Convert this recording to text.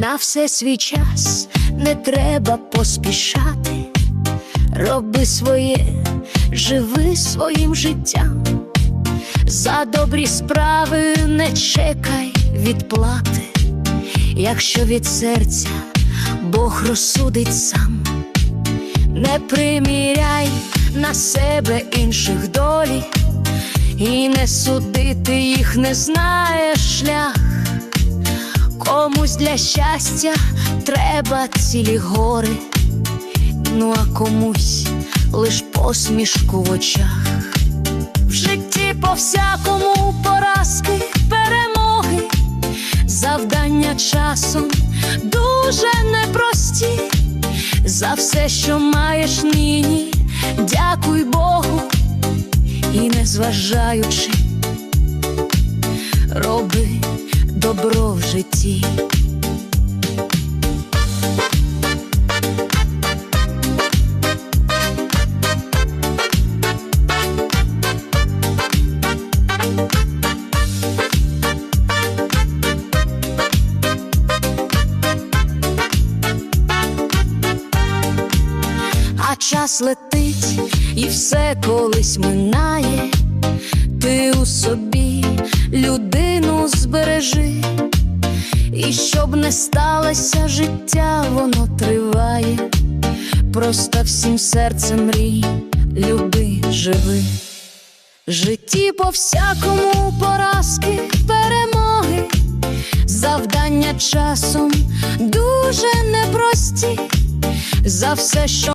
На все свій час не треба поспішати. Роби своє, живи своїм життям. За добрі справи не чекай відплати, якщо від серця Бог розсудить сам, не приміряй на себе інших долі, і не судити їх не знаєш шлях. Комусь для щастя треба цілі гори, ну а комусь лиш посмішку в очах. В житті по всякому поразки, перемоги, завдання часом дуже непрості. За все, що маєш нині, дякуй Богу, і не зважаючи, роби житті. а час летить і все колись минає. Ти у собі людину збережи, щоб не сталося життя, воно триває. Просто всім серцем мрій, люби, живи. Житті по всякому поразки, перемоги, завдання часом дуже непрості. За все, що